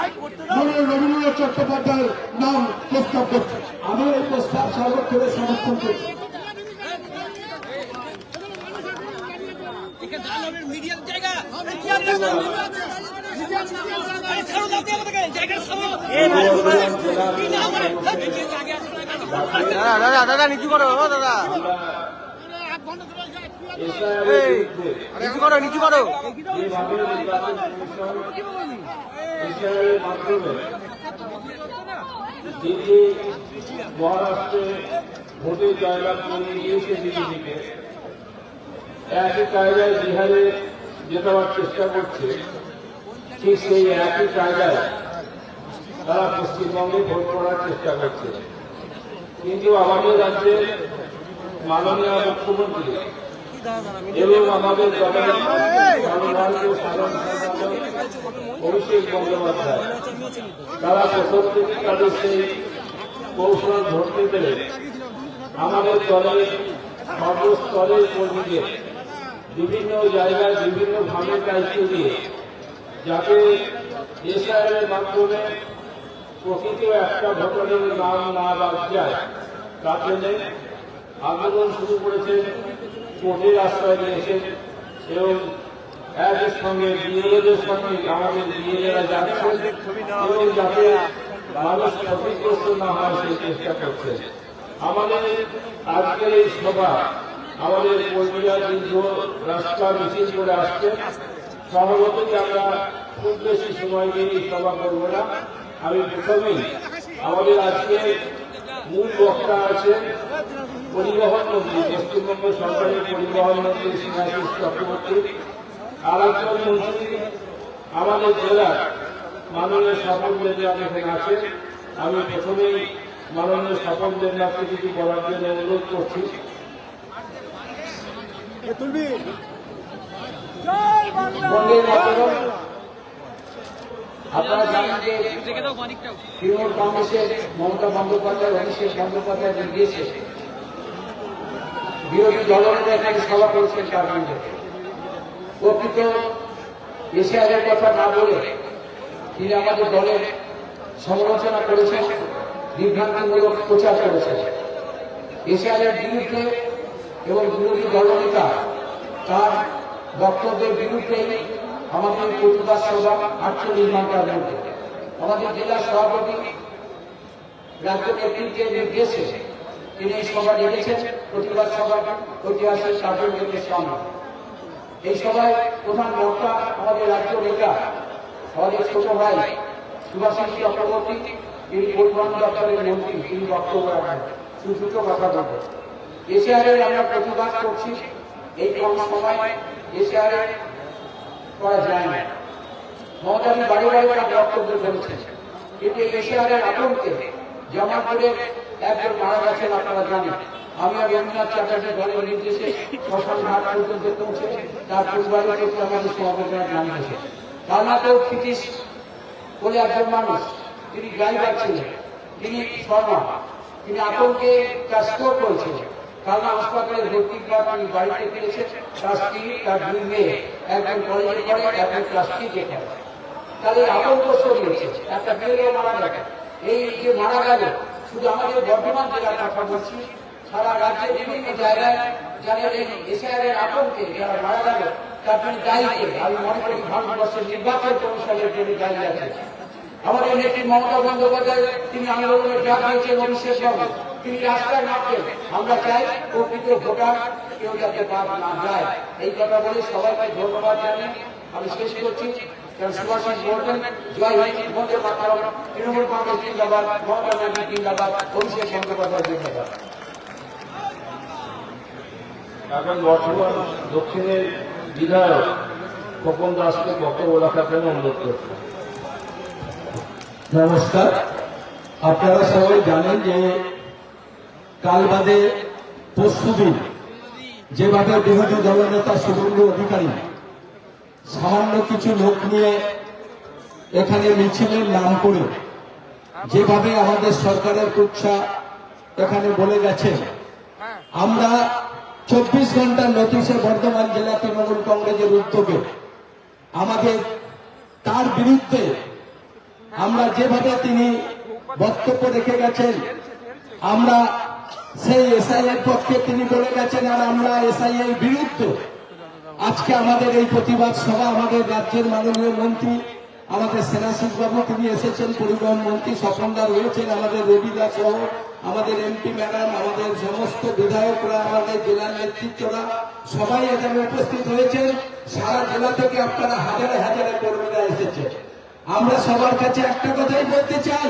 রবীন্দ্রনাথ চট্টোপাধ্যায়ের নাম প্রস্তাব করছে। আমি এই প্রস্তাব সর্বক্ষণে সমর্থন করছি আসলে দাদা দাদা নিচু করো দাদা। নিচু করো, নিচু মহারাষ্ট্রে ভোটে জয়লাভ করে বিজেপিকে। একই কায়দায় বিহারে জেতাবার চেষ্টা করছে। ঠিক সেই একই কায়দায় তারা পশ্চিমবঙ্গে ভোট করার চেষ্টা করছে। কিন্তু আমাদের রাজ্যের মাননীয় মুখ্যমন্ত্রী তারা ধরতে আমাদের বিভিন্ন জায়গায় বিভিন্ন ভাবে দায়িত্ব দিয়ে যাতে এসআইয়ের মাধ্যমে প্রকৃত একটা ভোটারের নাম না বাদ যায়, তার জন্য আন্দোলন শুরু করেছেন কোর্টের আশ্রয় নিয়েছেন এবং একের সঙ্গে বিএলওদের সঙ্গে আমাদের বিএলএরা যাচ্ছেন এবং যাতে মানুষ ক্ষতিগ্রস্ত না হয় সেই চেষ্টা করছেন আমাদের আজকের এই সভা আমাদের কর্মীরা দীর্ঘ রাস্তা মিছিল করে আসছেন স্বভাবতই আমরা খুব বেশি সময় নিয়ে সভা করব না। আমি প্রথমেই আমাদের আজকে মূল বক্তা আছেন পরিবহন মন্ত্রী পশ্চিমবঙ্গ সরকারের পরিবহন মন্ত্রী শ্রীনাথিস চক্রবর্তী আর মন্ত্রী আমাদের জেলার মাননীয় স্বপন দেবনাথ এখানে আছেন আমি প্রথমেই মাননীয় স্বপন দেবনাথকে কিছু বলার জন্য অনুরোধ করছি মমতা বন্দ্যোপাধ্যায় অভিষেক বন্দ্যোপাধ্যায় নির্দেশে বিরোধী দলনেতা এখানে সভা করেছেন পার্লামেন্টে প্রকৃত এশিয়াদের কথা না বলে তিনি আমাদের দলের সমালোচনা করেছেন, বিভ্রান্তিমূলক প্রচার করেছেন। এশিয়াদের বিরুদ্ধে এবং বিরোধী দলনেতা তার বক্তব্যের বিরুদ্ধে আমাদের প্রতিবাদ সভা আটচল্লিশ ঘণ্টার মধ্যে। আমাদের জেলা সভাপতি রাজ্য নেতৃত্বের নির্দেশে তিনি এই সভা ডেকেছেন, প্রতিবাদ সভা ঐতিহাসিক কেন্দ্রের সামনে। এই সভায় প্রধান বক্তা আমাদের রাজ্য নেতা, আমাদের ছোট ভাই সুভাষিস চক্রবর্তী তিনি পরিবহন দপ্তরের মন্ত্রী, তিনি বক্তব্য রাখেন। সুদ্রুত কথা বলবেন এশিয়ারের আমরা প্রতিবাদ করছি, এই কম সময় এশিয়ারে করা যায় না। মমতাজি বাড়ি বাড়ি বক্তব্য করেছেন কিন্তু এশিয়ারের আতঙ্কে জামালপুরের একজন মারা গেছেন, আপনারা জানেন। আমি রবীন্দ্রনাথ চ্যাটার্জি দলের নির্দেশে শ্মশান ঘাট পর্যন্ত পৌঁছে তার পরিবারের প্রতি আমাদের সমবেদনা জানিয়েছে কালনাতেও ক্ষিতিশ বলে একজন মানুষ, তিনি ড্রাইভার ছিলেন, তিনি শর্মা। তিনি আতঙ্কে তার স্ট্রোক হয়েছিল কালনা হাসপাতালে ভর্তি করা তিনি বাড়িতে ফিরেছেন তার স্ত্রী, তার দুই মেয়ে, একজন কলেজে পড়ে, একজন ক্লাস থ্রিতে পড়ে তাহলে আতঙ্ক সরিয়েছে, একটা মেয়ে মারা গেছে এই যে মারা গেল শুধু আমাদের বর্ধমান জেলার কথা বলছি সারা রাজ্যের বিভিন্ন জায়গায় যারা এই এশিয়ারের আতঙ্কে যারা মারা গেল, তার জন্য দায়ী কে? আমি মনে করি ভারতবর্ষের নির্বাচন কমিশনের জন্য দায়ী আছে। আমাদের নেত্রী মমতা বন্দ্যোপাধ্যায়, তিনি আন্দোলনের ডাক দিয়েছেন বাবু তিনি রাস্তায় নামতেন আমরা চাই প্রকৃত ভোটার কেউ যাতে বাদ না যায়। এই কথা বলে সবাইকে ধন্যবাদ জানিয়ে আমি শেষ করছি। কারণ সুভাষিস বলবেন জয় হিন্দ বন্দে মাতারম তৃণমূল কংগ্রেস জিন্দাবাদ মমতা ব্যানার্জি জিন্দাবাদ অভিষেক বন্দ্যোপাধ্যায় জিন্দাবাদ। এখন বর্তমান দক্ষিণের বিধায়ক খোকন দাসকে বক্তব্য রাখার জন্য অনুরোধ করছি। নমস্কার। আপনারা সবাই জানেন যে কাল বাদে পরশুদিন যেভাবে বিরোধী দলনেতা শুভেন্দু অধিকারী সামান্য কিছু লোক নিয়ে এখানে মিছিলের নাম করে যেভাবে আমাদের সরকারের কুচ্ছা এখানে বলে গেছে, আমরা চব্বিশ ঘণ্টার নোটিশে বর্ধমান জেলা তৃণমূল কংগ্রেসের উদ্যোগে আমাদের তার বিরুদ্ধে আমরা যেভাবে তিনি বক্তব্য রেখে গেছেন, আমরা সেই এসআই এর পক্ষে তিনি বলে গেছেন আর আমরা এসআই এর বিরুদ্ধে আজকে আমাদের এই প্রতিবাদ সভা আমাদের রাজ্যের মাননীয় মন্ত্রী, আমাদের সেনাশিস বাবু তিনি এসেছেন, পরিবহন মন্ত্রী স্বপনদা রয়েছেন, আমাদের রবিদা সহ আমাদের এমপি ম্যাডাম, আমাদের সমস্ত বিধায়করা, আমাদের জেলার নেতৃত্বরা, সবাই এখানে উপস্থিত হয়েছেন। সারা জেলা থেকে আপনারা হাজারে হাজারে কর্মীরা এসেছে আমরা সবার কাছে একটা কথাই বলতে চাই,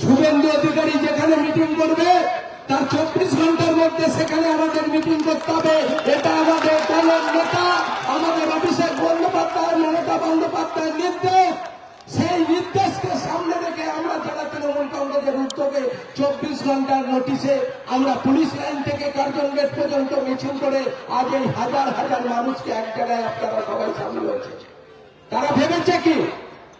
শুভেন্দু অধিকারী যেখানে মিটিং করবে তার চব্বিশ ঘণ্টার মধ্যে সেখানে আমাদের মিটিং করতে হবে। এটা আমাদের দলের নেতা, আমাদের অভিষেক বন্দ্যোপাধ্যায়, মমতা বন্দ্যোপাধ্যায়ের নির্দেশ সেই নির্দেশকে সামনে রেখে আমরা যারা তৃণমূল কংগ্রেসের উদ্যোগে চব্বিশ ঘণ্টার নোটিশে আমরা পুলিশ লাইন থেকে কার্জন গেট পর্যন্ত মিছিল করে আজ এই হাজার হাজার মানুষকে এক জায়গায় আপনারা সবাই সামিল হয়েছে তারা ভেবেছে কি?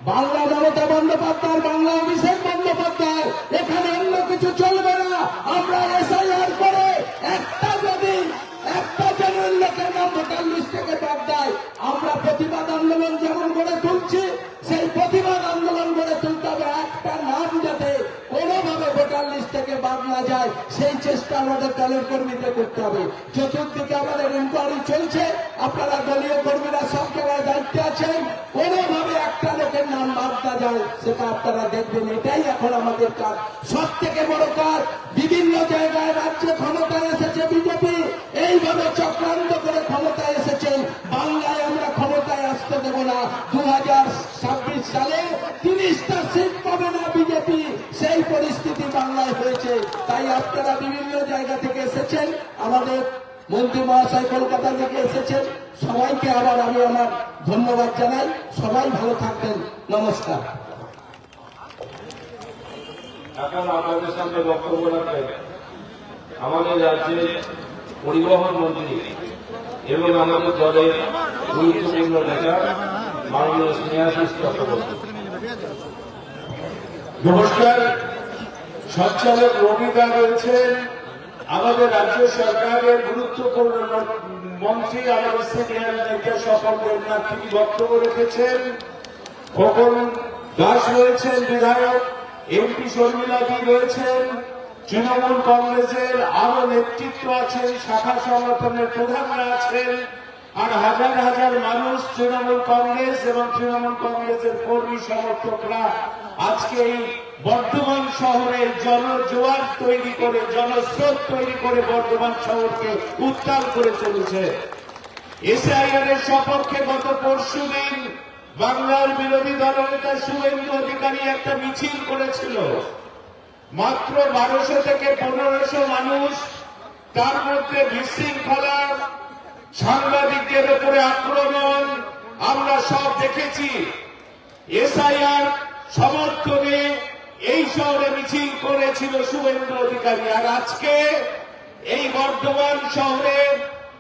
বাংলা মমতা বন্দ্যোপাধ্যায়, বাংলা অভিষেক বন্দ্যোপাধ্যায়, এখানে অন্য কিছু চলবে না। আমরা এসআইআর করে একটা যদি, একটা জনের লোকের নাম ভোটার লিস্ট থেকে বাদ দেয়, আমরা প্রতিবাদ আন্দোলন যেমন গড়ে তুলছি, সেই প্রতিবাদ আন্দোলন গড়ে তুলতে হবে একটা নাম যাতে কোনোভাবে ভোটার লিস্ট থেকে বাদ না যায়, সেই চেষ্টা আমাদের দলের কর্মীদের করতে হবে। চতুর্দিকে আমাদের ইনকোয়ারি চলছে, আপনারা দলীয় কর্মীরা সব জায়গায় দায়িত্বে আছেন কোনোভাবে সেটা আপনারা দেখবেন, এটাই এখন আমাদের কাজ। সব থেকে বড় কাজ, বিভিন্ন জায়গায় রাজ্যে ক্ষমতায় এসেছে বিজেপি। এইভাবে চক্রান্ত করে ক্ষমতায় এসেছেন বাংলায় আমরা ক্ষমতায় আসতে দেব না। দু হাজার ছাব্বিশ সালে তিরিশটা সিট পাবে না বিজেপি। সেই পরিস্থিতি বাংলায় হয়েছে। তাই আপনারা বিভিন্ন জায়গা থেকে এসেছেন। আমাদের মন্ত্রী মহাশয় কলকাতা থেকে এসেছেন। সবাইকে আবার আমি আমার ধন্যবাদ জানাই। সবাই ভালো থাকবেন। নমস্কার। এখন আপনাদের সামনে বক্তব্য রাখবেন আমাদের রাজ্যের পরিবহন মন্ত্রী এবং আমাদের দলের গুরুত্বপূর্ণ নেতা মাননীয় স্নেহাশিস চক্রবর্তী। নমস্কার। সঞ্চালক রবিদা রয়েছেন। আমাদের রাজ্য সরকারের গুরুত্বপূর্ণ মন্ত্রী, আমাদের সিনিয়র নেতা সকল দেবনাথ তিনি বক্তব্য রেখেছেন। খোকন দাস রয়েছেন, বিধায়ক। এমপি শর্মিলাদি রয়েছেন? তৃণমূল কংগ্রেসের আরও নেতৃত্ব আছেন, শাখা সংগঠনের প্রধানরা আছেন, আর হাজার হাজার মানুষ তৃণমূল কংগ্রেস এবং তৃণমূল কংগ্রেসের কর্মী সমর্থকরা আজকে এই বর্ধমান শহরে জনজোয়ার তৈরি করে, জনস্রোত তৈরি করে বর্ধমান শহরকে উত্তাল করে চলেছে এসআইআর এর সপক্ষে গত পরশু দিন বাংলার বিরোধী দলনেতা শুভেন্দু অধিকারী একটা মিছিল করেছিল। মাত্র বারোশো থেকে পনেরোশো মানুষ, তার মধ্যে বিশৃঙ্খলা, সাংবাদিকদের উপরে আক্রমণ, আমরা সব দেখেছি। এসআইআর সমর্থনে এই শহরে মিছিল করেছিল শুভেন্দু অধিকারী। আর আজকে এই বর্ধমান শহরে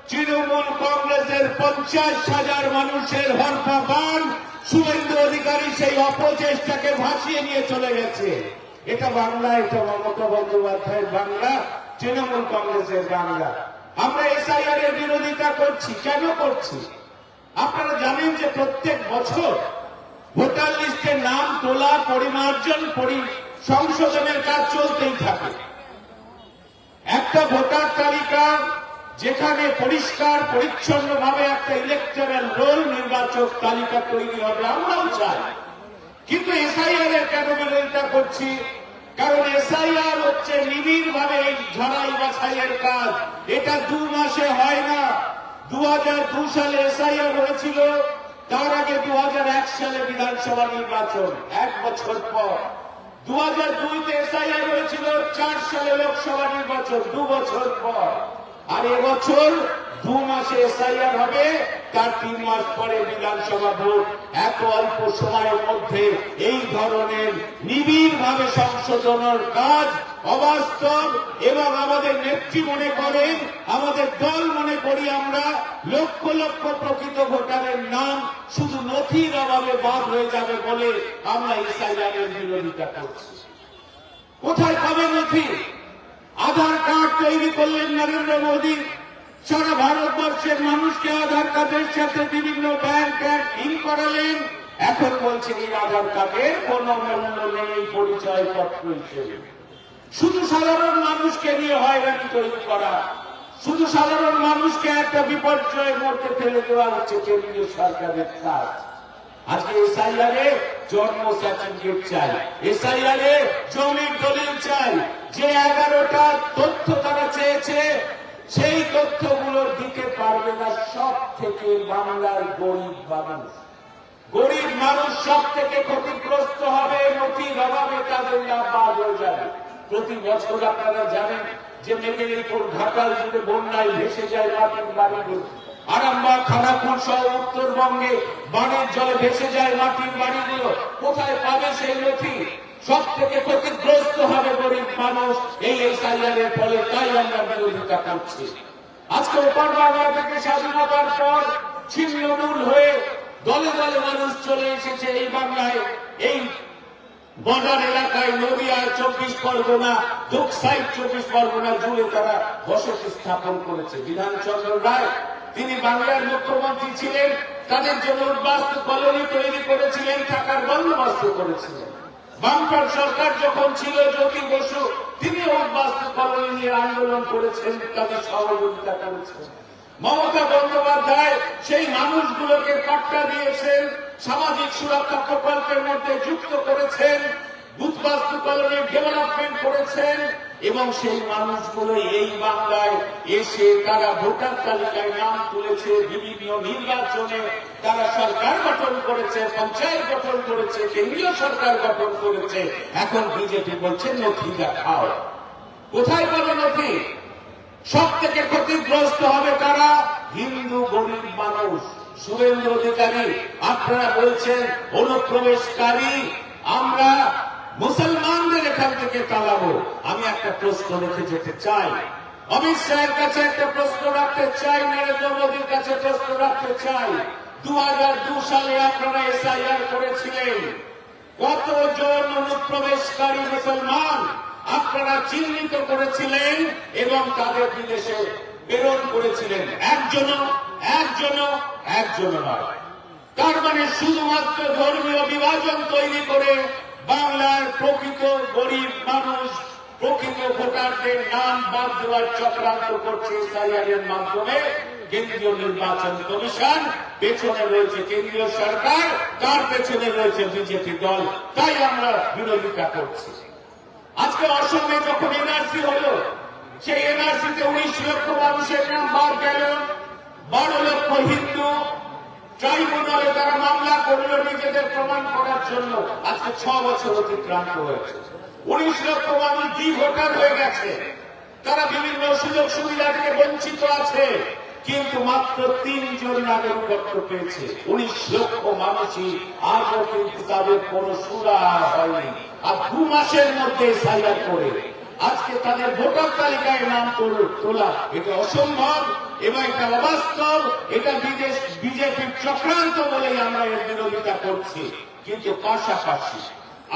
তৃণমূল কংগ্রেসের পঞ্চাশ হাজার মানুষের হরপা বান শুভেন্দু অধিকারী সেই অপচেষ্টাকে ভাসিয়ে নিয়ে চলে গেছে। এটা বাংলা, এটা মমতা বন্দ্যোপাধ্যায়ের বাংলা, তৃণমূল কংগ্রেসের বাংলা। আমরা এসআইআর এর বিরোধিতা করছি, কেন করছি? আপনারা জানেন যে প্রত্যেক বছর ভোটার লিস্টে নাম তোলা, পরিমার্জন, পরি সংশোধনের কাজ চলতেই থাকে। একটা ভোটার তালিকা যেখানে পরিষ্কার পরিচ্ছন্ন ভাবে একটা ইলেকট্রাল রোল নির্বাচক তালিকা তৈরি হবে, আমরাও চাই। কিন্তু এসআইআর এর কেন বিরোধিতা করছি? কারণ এসআইআর হচ্ছে নিবিড় ভাবে এই ঝাড়াই বাছাইয়ের কাজ। এটা দু মাসে হয় না। দু সালে এসআইআর হয়েছিল, তার আগে দু হাজার এক সালে বিধানসভা নির্বাচন, এক বছর পর। দু হাজার দুইতে এসআইআর হয়েছিল, চার সালে লোকসভা নির্বাচন, দু বছর পর। আর এবছর দু মাসে এসআইআর হবে, তার তিন মাস পরে বিধানসভা ভোট। এত অল্প সময়ের মধ্যে এই ধরনের নিবিড় ভাবে সংশোধনের কাজ অবাস্তব এবং আমাদের নেত্রী মনে করেন, আমাদের দল মনে করি আমরা লক্ষ লক্ষ প্রকৃত ভোটারের নাম শুধু নথির অভাবে বাদ হয়ে যাবে বলে আমরা এর বিরোধিতা করছি। কোথায় পাবে নথি? আধার কার্ড তৈরি করলেন নরেন্দ্র মোদী। সারা ভারতবর্ষের মানুষকে আধার কার্ডের সাথে বিভিন্ন ব্যাংক লিঙ্ক করালেন। এখন বলছে এই আধার কার্ডের কোন মূল্য নেই পরিচয় পত্র হিসেবে। শুধু সাধারণ মানুষকে নিয়ে হয়রানি তৈরি করা। শুধু সাধারণ মানুষকে একটা বিপর্যয়ের মধ্যে ফেলে দেওয়া হচ্ছে কেন্দ্রীয় সরকারের কাজ। আজকে এসআইআরে জন্ম সার্টিফিকেট চাই। এসআইআরে জমির দলিল চাই। যে এগারোটা তথ্য তারা চেয়েছে, সেই তথ্যগুলো দিতে পারবে না সব থেকে বাংলার গরিব মানুষ। গরিব মানুষ সব থেকে ক্ষতিগ্রস্ত হবে, নথির অভাবে তাদের নাম বাদ হয়ে যাবে। প্রতি বছর আপনারা জানেন যে মেদিনীপুর ঘাটাল জুড়ে বন্যায় ভেসে যায়, মাটির বাড়িগুলো আরামবাগ খানাপুর সহ উত্তরবঙ্গে বানের জলে ভেসে যায়, মাটির বাড়িগুলো। কোথায় পাবে সেই নথি? সব থেকে ক্ষতিগ্রস্ত হবে গরিব মানুষ এই এসআইআর এর ফলে, তাই আমরা বিরোধিতা করছি। আজকে ওপার বাংলা থেকে স্বাধীনতার পর ছিন্নমূল হয়ে দলে দলে মানুষ চলে এসেছে এই বাংলায়। এই বর্ডার এলাকায় নদিয়া চব্বিশ পরগনা দুঃসাইড চব্বিশ পরগনা জুড়ে তারা বসতি স্থাপন করেছে। বিধানচন্দ্র রায়, তিনি বাংলার মুখ্যমন্ত্রী ছিলেন, তাদের জন্য উদ্বাস্তু কলোনি তৈরি করেছিলেন, থাকার বন্দোবস্ত করেছিলেন। বামফ্রন্ট সরকার যখন ছিল, জ্যোতি বসু, তিনি বাস্তবায়ন নিয়ে আন্দোলন করেছেন তাদের সহযোগিতা করেছেন। মমতা বন্দ্যোপাধ্যায় সেই মানুষগুলোকে পাট্টা দিয়েছেন, সামাজিক সুরক্ষা প্রকল্পের মধ্যে যুক্ত করেছেন বুথবাস্তু কলোনির ডেভেলপমেন্ট করেছেন এবং সেই মানুষগুলো এই বাংলায় এসে তারা ভোটার তালিকায় নাম তুলেছে, বিভিন্ন নির্বাচনে তারা সরকার গঠন করেছে, পঞ্চায়েত গঠন করেছে, কেন্দ্রীয় সরকার গঠন করেছে। এখন বিজেপি বলছে, নথি দেখাও। কোথায় পাবে নথি? সব থেকে ক্ষতিগ্রস্ত হবে তারা হিন্দু, গরিব মানুষ। শুভেন্দু অধিকারী, আপনারা বলছেন, অনুপ্রবেশকারী। আমরা মুসলমানদের এখান থেকে তাড়াবো আমি একটা প্রশ্ন রেখে যেতে চাই। অমিত শাহের কাছে একটা প্রশ্ন রাখতে চাই, নরেন্দ্র মোদীর কাছে প্রশ্ন রাখতে চাই। দু সালে আপনারা এসআইআর করেছিলেন। কতজন অনুপ্রবেশকারী মুসলমান আপনারা চিহ্নিত করেছিলেন এবং তাদের বিদেশে প্রেরণ করেছিলেন? একজনও একজনও একজনও নয়। তার মানে শুধুমাত্র ধর্মীয় বিভাজন তৈরি করে বাংলার প্রকৃত গরিব মানুষ, প্রকৃত ভোটারদের নাম বাদ দেওয়ার চক্রান্ত করছে এসআইআর মাধ্যমে। কেন্দ্রীয় নির্বাচন কমিশন পেছনে রয়েছে কেন্দ্রীয় সরকার, তার পেছনে রয়েছে বিজেপি দল। তাই আমরা বিরোধিতা করছি। আজকে অসমে যখন এনআরসি হলো, সেই এনআরসিতে উনিশ লক্ষ মানুষের নাম বাদ গেল। বারো লক্ষ হিন্দু ট্রাইব্যুনালে তারা মামলা করল নিজেদের প্রমাণ করার জন্য আজকে ছ বছর অতিক্রান্ত হয়েছে। উনিশ লক্ষ মানুষ ডি ভোটার হয়ে গেছে। তারা বিভিন্ন সুযোগ সুবিধা থেকে বঞ্চিত আছে, কিন্তু মাত্র তিনজন নাগরিকত্ব পেয়েছে। উনিশ লক্ষ মানুষই আজও কিন্তু তাদের কোন সুরা হয়নি। আর দু মাসের মধ্যে সাইবার করে। আজকে তাদের ভোটার তালিকায় নাম তোলা এটা অসম্ভব। এবং এটা অবাস্তব, এটা বিদেশ বিজেপির চক্রান্ত বলেই আমরা এর বিরোধিতা করছি। কিন্তু পাশাপাশি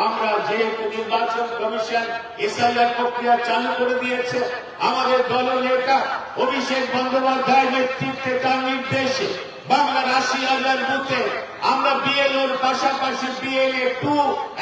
আমরা যেহেতু নির্বাচন কমিশন এসআইআর প্রক্রিয়া চালু করে দিয়েছে, আমাদের দলের নেতা অভিষেক বন্দ্যোপাধ্যায় নেতৃত্বে তার নির্দেশে বাংলার আশি হাজার বুথে আমরা বিএলওর পাশাপাশি বিএলএ টু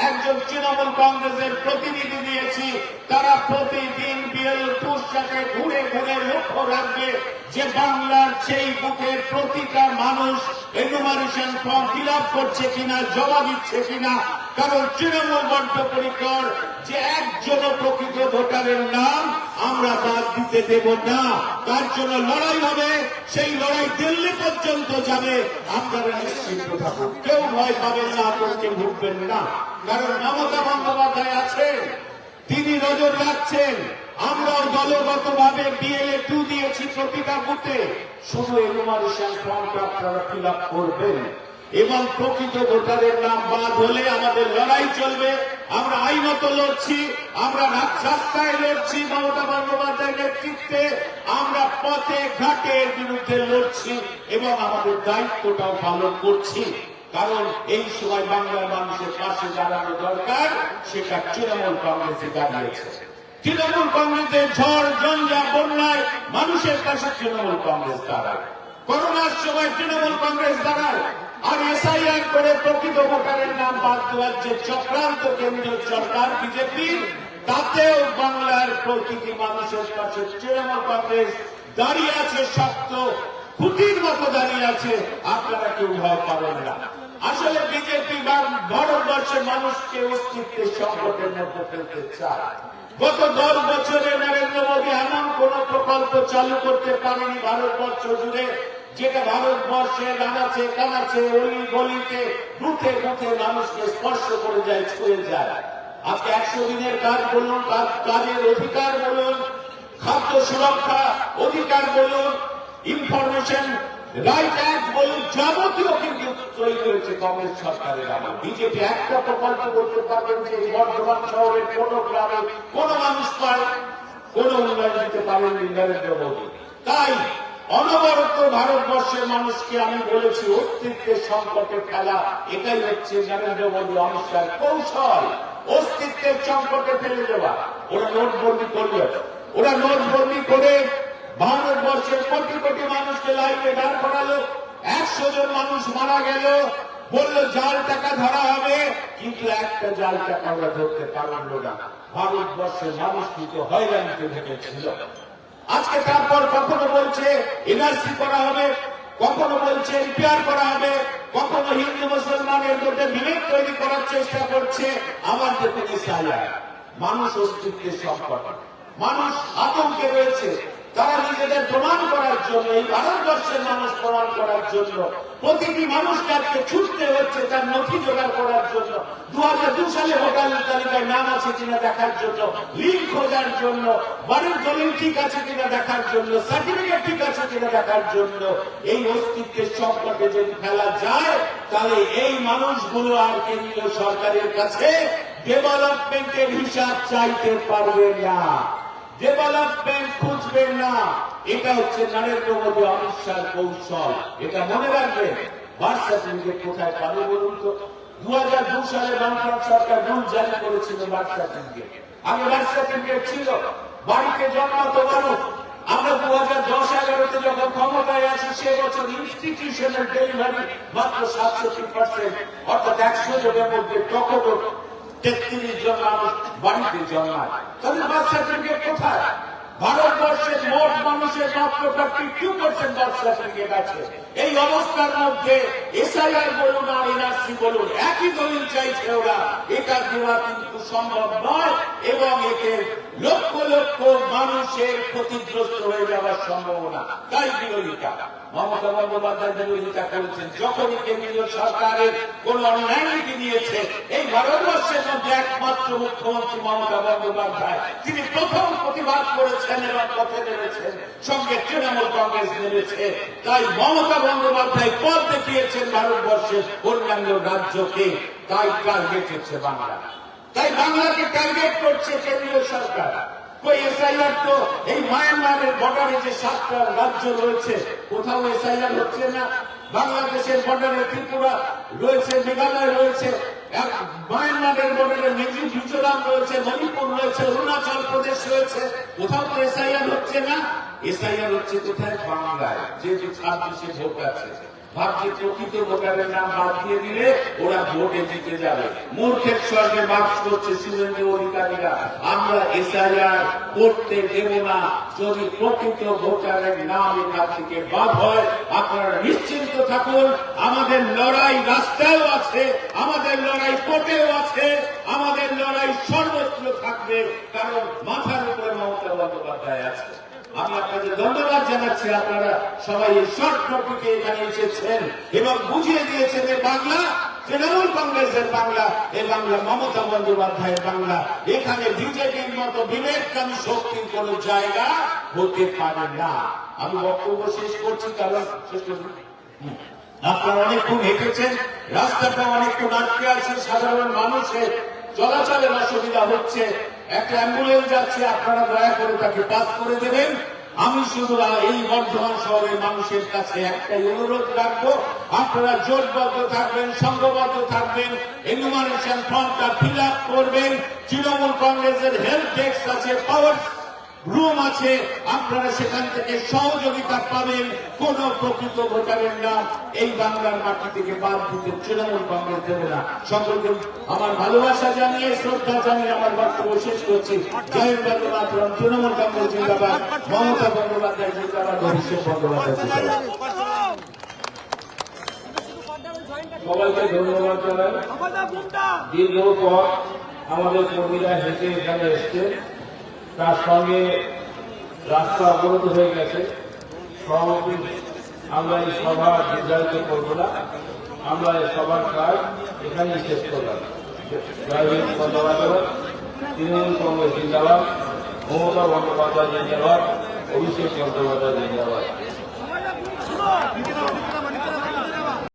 একজন তৃণমূল কংগ্রেসের প্রতিনিধি দিয়েছি। তারা প্রতিদিন বিএলও টুর সাথে ঘুরে ঘুরে লক্ষ্য রাখবে যে বাংলার সেই বুথের প্রতিটা মানুষ এনুমারেশন ফর্ম ফিল করছে কিনা, জমা দিচ্ছে কিনা। কারণ তৃণমূল বড্ড পরিকর যে একজন প্রকৃত ভোটারের নাম আমরা বাদ দিতে দেব না। তার জন্য লড়াই হবে। সেই লড়াই দিল্লি পর্যন্ত যাবে। আপনারা নিশ্চিত থাকুন। কেউ ভয় পাবেন না আতঙ্কে ভুগবেন না। কারণ মমতা বন্দ্যোপাধ্যায় আছেন। তিনি নজর রাখছেন। আমরাও দলগত ভাবে বিএলএ টু দিয়েছি প্রতিটা বুথে শুধু এনুমারেশন ফর্মটা আপনারা ফিল করবেন। এবং প্রকৃত ভোটারের নাম বাদ হলে আমাদের লড়াই চলবে। আমরা আইনত লড়ছি, আমরা রাস্তায় লড়ছি, মমতা বন্দ্যোপাধ্যায়ের নেতৃত্বে। আমরা পথে ঘাটের বিরুদ্ধে লড়ছি এবং আমাদের দায়িত্বটাও পালন করছি। কারণ এই সময় বাংলার মানুষের পাশে দাঁড়ানো দরকার, সেটা তৃণমূল কংগ্রেসে দাঁড়িয়েছে। তৃণমূল কংগ্রেসের ঝড় জঞ্জা বন্যায় মানুষের পাশে তৃণমূল কংগ্রেস দাঁড়ায়। করোনার সময় তৃণমূল কংগ্রেস দাঁড়ায়। আর এসআইআর করে প্রকৃত ভোটারের নাম বাদ দেওয়ার যে চক্রান্ত কেন্দ্রীয় সরকার, বিজেপির, তাতেও বাংলার প্রতিটি মানুষের কাছে তৃণমূল কংগ্রেস দাঁড়িয়ে আছে, শক্ত খুঁটির মতো দাঁড়িয়ে আছে। আপনারা কেউ ভয় পাবেন না। আসলে বিজেপি ভারতবর্ষের মানুষকে অস্তিত্বের সংকটের মধ্যে ফেলতে চায়। গত দশ বছরে নরেন্দ্র মোদী এমন কোন প্রকল্প চালু করতে পারেনি ভারতবর্ষ জুড়ে। যেটা ভারতবর্ষে নানাচে কানাচে, অলি গলিতে বুথে বুথে মানুষকে স্পর্শ করে যায়, ছুঁয়ে যায়। আজকে একশো দিনের কাজ বলুন কাজের অধিকার বলুন, খাদ্য সুরক্ষা অধিকার বলুন ইনফরমেশন রাইট অ্যাক্ট বলুন, যাবতীয় কিন্তু তৈরি হয়েছে কংগ্রেস সরকারের আমল। বিজেপি একটা প্রকল্প করতে পারবেন যে বর্ধমান শহরের কোন গ্রামে কোন মানুষ পায়, কোন উন্নয়ন দিতে পারেননি নরেন্দ্র মোদী। তাই অনবরত ভারতবর্ষের মানুষকে আমি বলেছি, অস্তিত্বের সংকটে ফেলা, এটাই হচ্ছে নরেন্দ্র মোদী অমিত শাহের কৌশল। অস্তিত্বের সংকটে ফেলে দেওয়া। ওরা নোটবন্দি করবে ওরা নোটবন্দি করে ভারতবর্ষের কোটি কোটি মানুষকে লাইনে দাঁড় করালো। একশো জন মানুষ মারা গেল। বলল, জাল টাকা ধরা হবে। কিন্তু একটা জাল টাকা আমরা ধরতে পারল না। ভারতবর্ষের মানুষ কিন্তু হয়রানিতে ভেঙেছিল। আজকে তারপর কখনো বলছে এনআরসি করা হবে, কখনো বলছে রিপেয়ার করা হবে, কখনো হিন্দু, মুসলমানের মধ্যে বিভেদ তৈরি করার চেষ্টা করছে আমার যে মানুষ অস্তিত্বের সংকট। মানুষ আতঙ্কে রয়েছে। তারা নিজেদের প্রমাণ করার জন্য, এই ভারতবর্ষের মানুষ প্রমাণ করার জন্য, প্রতিটি মানুষকে আজকে ছুটতে হচ্ছে তার নথি জোগাড় করার জন্য। দু হাজার দু সালে ভোটার তালিকায় নাম আছে কিনা দেখার জন্য, লিঙ্ক খোঁজার জন্য, বাড়ির দলিল ঠিক আছে কিনা দেখার জন্য, সার্টিফিকেট ঠিক আছে কিনা দেখার জন্য, এই অস্তিত্বের সম্পর্কে যদি ফেলা যায়, তাহলে এই মানুষগুলো আর কেন্দ্রীয় সরকারের কাছে ডেভেলপমেন্টের হিসাব চাইতে পারবে না। ডেভেলপমেন্ট খুঁজবেন না। এটা হচ্ছে নরেন্দ্র মোদী অমিত শাহের কৌশল। এটা মনে রাখবেন। বার্থ সার্টিফিকেট কোথায় পাবে বলুন তো? দু হাজার দু সালে বামফ্রন্ট সরকার রুল জারি করেছিল বার্থ সার্টিফিকেট আগে বার্থ সার্টিফিকেট ছিল। বাড়িতে জন্মাতো মানুষ। আমরা দু হাজার দশ এগারোতে যখন ক্ষমতায় আছি, সে বছর ইনস্টিটিউশনাল ডেলিভারি মাত্র সাতষট্টি পার্সেন্ট অর্থাৎ একশো জনের মধ্যে তখন তেত্রিশ জন মানুষ বাড়িতে জন্মায়। তাদের বার্থ সার্টিফিকেট কোথায়? ভারতবর্ষের মোট মানুষের মাত্র থার্টি টু পার্সেন্ট সার্টিফিকেট আছে এই অবস্থার মধ্যে এসআইআর বলুন আর এনআরসি বলুন, একই দলিল চাইছে ওরা। এটা দেওয়া কিন্তু সম্ভব নয় এবং এতে লক্ষ লক্ষ মানুষের ক্ষতিগ্রস্ত হয়ে যাওয়ার সম্ভাবনা। তাই বিরোধিতা। মমতা বন্দ্যোপাধ্যায় বিরোধিতা করেছেন, যখনই কেন্দ্রীয় সরকারের কোন অন্যায় নীতি নিয়েছে এই ভারতবর্ষের মধ্যে একমাত্র মুখ্যমন্ত্রী মমতা বন্দ্যোপাধ্যায়। তিনি প্রথম প্রতিবাদ করেছেন এবং পথে নেমেছেন, সঙ্গে তৃণমূল কংগ্রেস নেমেছে। তাই মমতা বন্দ্যোপাধ্যায় পথ দেখিয়েছেন ভারতবর্ষের অন্যান্য রাজ্যকে। তাই টার্গেট হচ্ছে বাংলা। তাই বাংলাকে টার্গেট করছে কেন্দ্রীয় সরকার। কই এসআইআর তো এই মায়ানমারের বর্ডারে যে সাতটা রাজ্য রয়েছে, কোথাও এসআইআর হচ্ছে না। বাংলাদেশের বর্ডারে ত্রিপুরা রয়েছে, মেঘালয় রয়েছে মায়ানমারের বর্ডারে মিজোরাম রয়েছে, মণিপুর রয়েছে, অরুণাচল প্রদেশ রয়েছে, কোথাও তো এসআইআর হচ্ছে না। এসআইআর হচ্ছে কোথায়? বাংলায়। যেহেতু ছাব্বিশে ভোট আছে। ভাবছে প্রকৃত ভোটারের নাম বাদ দিয়ে দিলে ওরা ভোটে জিতে যাবে। মূর্খের স্বর্গে বাস করছে শুভেন্দু অধিকারীরা। আমরা এসআইআর করতে দেব না। যদি প্রকৃত ভোটারের নাম এখান থেকে বাদ হয়, আপনারা নিশ্চিন্ত থাকুন, আমাদের লড়াই রাস্তায়ও আছে, আমাদের লড়াই কোর্টেও আছে, আমাদের লড়াই সর্বত্র থাকবে, কারণ মাথার উপরে মমতা বন্দ্যোপাধ্যায় আছে। আমি আপনাদের ধন্যবাদ জানাচ্ছি, আপনারা সবাই এই এখানে এসেছেন এবং বুঝিয়ে দিয়েছেন বাংলা, তৃণমূল কংগ্রেসের বাংলা বাংলা মমতা বন্দ্যোপাধ্যায়ের বাংলা। এখানে বিজেপির মতো বিবেককামী শক্তির কোন জায়গা হতে পারে না। আমি বক্তব্য শেষ করছি, কারণ শেষ করছি। আপনারা অনেকক্ষণ হেঁটেছেন, রাস্তাটা আছে, সাধারণ মানুষের চলাচলের অসুবিধা হচ্ছে। একটা অ্যাম্বুলেন্স যাচ্ছে, আপনারা দয়া করে তাকে পাস করে দেবেন। আমি শুধু এই বর্ধমান শহরের মানুষের কাছে একটাই অনুরোধ রাখব। আপনারা জোটবদ্ধ থাকবেন, সংঘবদ্ধ থাকবেন এনুমারেশন ফর্মটা ফিল আপ করবেন। তৃণমূল কংগ্রেসের হেলথ ডেস্ক আছে পাওয়ার রুম আছে, আপনারা সেখান থেকে সহযোগিতা পাবেন, কোন প্রকৃত ভোটারের নাম এই বাংলার মাটি থেকে বাদ দিতে তৃণমূল কংগ্রেস দেবে না। সকলকে আমার ভালোবাসা জানিয়ে, শ্রদ্ধা জানিয়ে আমার বক্তব্য শেষ করছি। জয় বন্দে মাতরম তৃণমূল কংগ্রেস জিন্দাবাদ, মমতা বন্দ্যোপাধ্যায় জিন্দাবাদ, অভিষেক বন্দ্যোপাধ্যায় জিন্দাবাদ। সবাইকে ধন্যবাদ জানাই। দীর্ঘ পর আমাদের কর্মীরা হেঁটে এখানে এসছে তার সঙ্গে রাস্তা অবরোধ হয়ে গেছে। সভাপতি, আমরা এই সভা নির্ধারিত করব না। আমরা এই সভার কাজ এখানেই শেষ করলাম। বন্দ্যোপাধ্যায়, তৃণমূল কংগ্রেস জিন্দাবাদ, মমতা বন্দ্যোপাধ্যায় জিন্দাবাদ, অভিষেক বন্দ্যোপাধ্যায় জিন্দাবাদ।